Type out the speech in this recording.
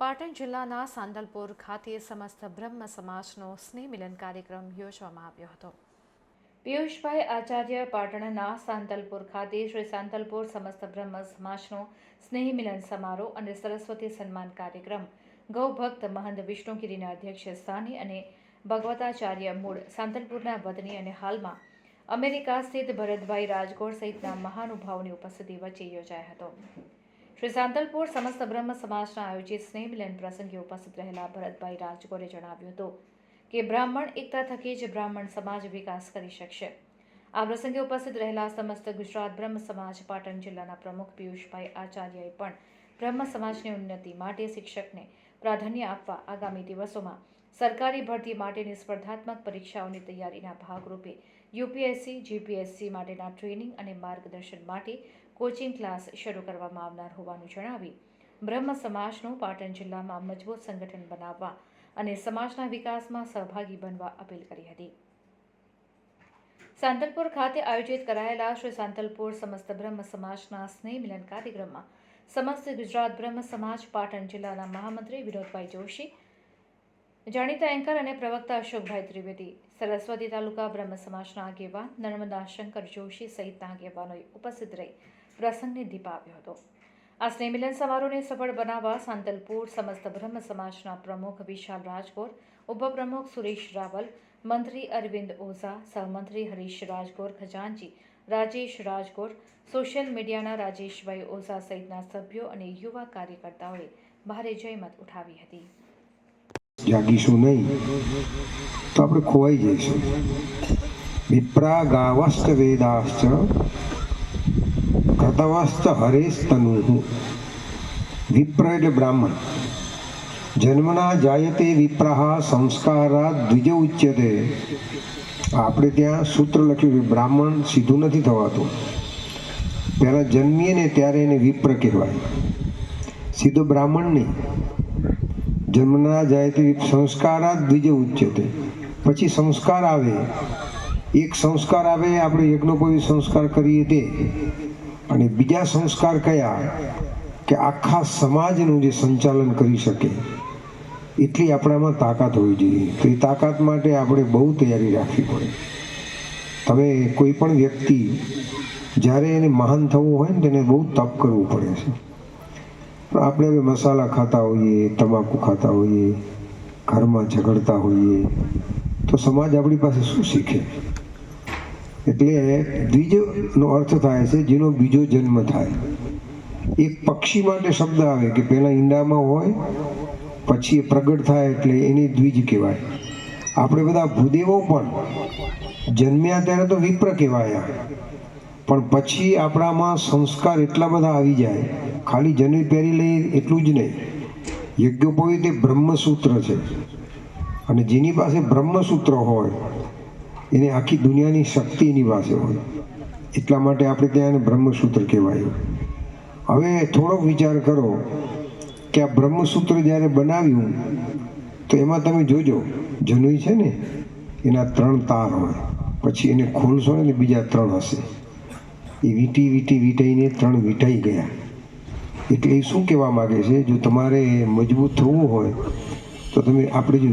પાટણ જિલ્લાના સાંદલપુર ખાતે સમસ્ત બ્રહ્મ સમાજનો સ્નેહ મિલન કાર્યક્રમ યોજવામાં આવ્યો હતો. પિયુષભાઈ આચાર્ય પાટણના સાંતલપુર ખાતે શ્રી સાંતલપુર સમસ્ત બ્રહ્મ સમાજનો સ્નેહ મિલન સમારોહ અને સરસ્વતી સન્માન કાર્યક્રમ. ગૌભક્ત મહંત વિષ્ણુગીરીના અધ્યક્ષ સ્થાને અને ભગવતાચાર્ય મૂળ સાંતલપુરના વતની અને હાલમાં અમેરિકા સ્થિત ભરતભાઈ રાજગોર સહિતના મહાનુભાવોની ઉપસ્થિતિ વચ્ચે યોજાયો હતો. શ્રી સાંતલપુર સમસ્ત બ્રહ્મ સમાજના આયોજિત સ્નેહ પ્રસંગે ઉપસ્થિત રહેલા ભરતભાઈ રાજગોરે જણાવ્યું હતું કે બ્રાહ્મણ એકતા થકી જ બ્રાહ્મણ સમાજ વિકાસ કરી શકશે. આ પ્રસંગે ઉપસ્થિત રહેલા સમસ્ત ગુજરાત બ્રહ્મ સમાજ, પાટણ જિલ્લાના પ્રમુખ પિયુષભાઈ આચાર્યએ પણ બ્રહ્મ સમાજની ઉન્નતિ માટે શિક્ષકને પ્રાધાન્ય આપવા આગામી દિવસોમાં સરકારી ભરતી માટેની સ્પર્ધાત્મક પરીક્ષાઓની તૈયારીના ભાગરૂપે યુપીએસસી, જીપીએસસી માટેના ટ્રેનિંગ અને માર્ગદર્શન માટે કોચિંગ ક્લાસ શરૂ કરવામાં આવનાર હોવાનું જણાવી બ્રહ્મ સમાજનું પાટણ જિલ્લામાં મજબૂત સંગઠન બનાવવા અને સમાજના વિકાસમાં સહભાગી બનવા અપીલ કરી હતી. સાંતલપુર ખાતે આયોજિત કરાયેલા શ્રી સાંતલપુર સમસ્ત બ્રહ્મ સમાજના સ્નેહ મિલન કાર્યક્રમમાં સમસ્ત ગુજરાત બ્રહ્મ સમાજ પાટણ જિલ્લાના મહામંત્રી વિનોદભાઈ જોશી જાણીતા એન્કર અને પ્રવક્તા અશોકભાઈ ત્રિવેદી, સરસ્વતી તાલુકા બ્રહ્મ સમાજના આગેવાન નર્મદા શંકર જોશી સહિતના આગેવાનોએ ઉપસ્થિત રહી પ્રસંગને દીપાવ્યો હતો. આ સ્નેહમિલન સમારોહને સફળ બનાવવા સાંતલપુર સમસ્ત બ્રહ્મ સમાજના પ્રમુખ વિશાલ રાજગોર, ઉપપ્રમુખ સુરેશ રાવલ, મંત્રી અરવિંદ ઓઝા, સહમંત્રી હરીશ રાજગોર ખજાનજી રાજેશ રાજગોર, સોશિયલ મીડિયાના રાજેશભાઈ ઓઝા સહિતના સભ્યો અને યુવા કાર્યકર્તાઓએ ભારે જયમત ઉઠાવી હતી. જાગીશું નહીં. તો આપણે ખોવાઈ જઈશું. વિપ્રા ગાવસ્ત વેદાશ્ચ, કૃતવસ્ત હરેસ્તનુ. વિપ્ર એટલે બ્રાહ્મણ, જન્મના જાયતે વિપ્રાહ સંસ્કારા દ્વિજ ઉચ્યતે. આપણે ત્યાં સૂત્ર લખ્યું છે, બ્રાહ્મણ સીધું નથી થવાતું. પહેલાં જન્મીએ ને ત્યારે એને વિપ્ર કહેવાય. સીધો બ્રાહ્મણ નહીં. જન્મના જાય તે સંસ્કારા દ્વિજ ઉચ્યતે પછી સંસ્કાર આવે. એક સંસ્કાર આવે, આપણે યજ્ઞોપવી સંસ્કાર કરીએ તે. અને બીજા સંસ્કાર કયા? કે આખા સમાજનું જે સંચાલન કરી શકે. એટલી આપણામાં તાકાત હોવી જોઈએ. તો એ તાકાત માટે આપણે બહુ તૈયારી રાખવી પડે. તમે કોઈ પણ વ્યક્તિ જ્યારે એને મહાન થવું હોય ને, તેને બહુ તપ કરવું પડે છે. પણ આપણે હવે મસાલા ખાતા હોઈએ, તમાકુ ખાતા હોઈએ, ઘરમાં ઝઘડતા હોઈએ, તો સમાજ આપણી પાસે શું શીખે? એટલે દ્વિજનો અર્થ થાય છે, જેનો બીજો જન્મ થાય. એક પક્ષી માટે શબ્દ આવે કે પહેલાં ઈંડામાં હોય, પછી એ પ્રગટ થાય એટલે એને દ્વિજ કહેવાય. આપણે બધા ભૂદેવો પણ જન્મ્યા ત્યારે તો વિપ્ર કહેવાયા. પણ પછી આપણામાં સંસ્કાર એટલા બધા આવી જાય. ખાલી જનીર પહેરી લઈ એટલું જ નહીં. યજ્ઞોપવિત એ બ્રહ્મસૂત્ર છે. અને જેની પાસે બ્રહ્મસૂત્ર હોય, એને આખી દુનિયાની શક્તિ એની પાસે હોય. એટલા માટે આપણે ત્યાં એને બ્રહ્મસૂત્ર કહેવાયું. હવે થોડોક વિચાર કરો કે આ બ્રહ્મસૂત્ર જ્યારે બનાવ્યું, તો એમાં તમે જોજો, જનોઈ છે ને, એના ત્રણ તાર હોય. પછી એને ખોલશો ને બીજા ત્રણ હશે. એ વીટી વીટી વીટાઈને ત્રણ વીટાઈ ગયા. એટલે એ શું કહેવા માગે છે? જો તમારે મજબૂત થવું હોય, તો તમે આપણે જે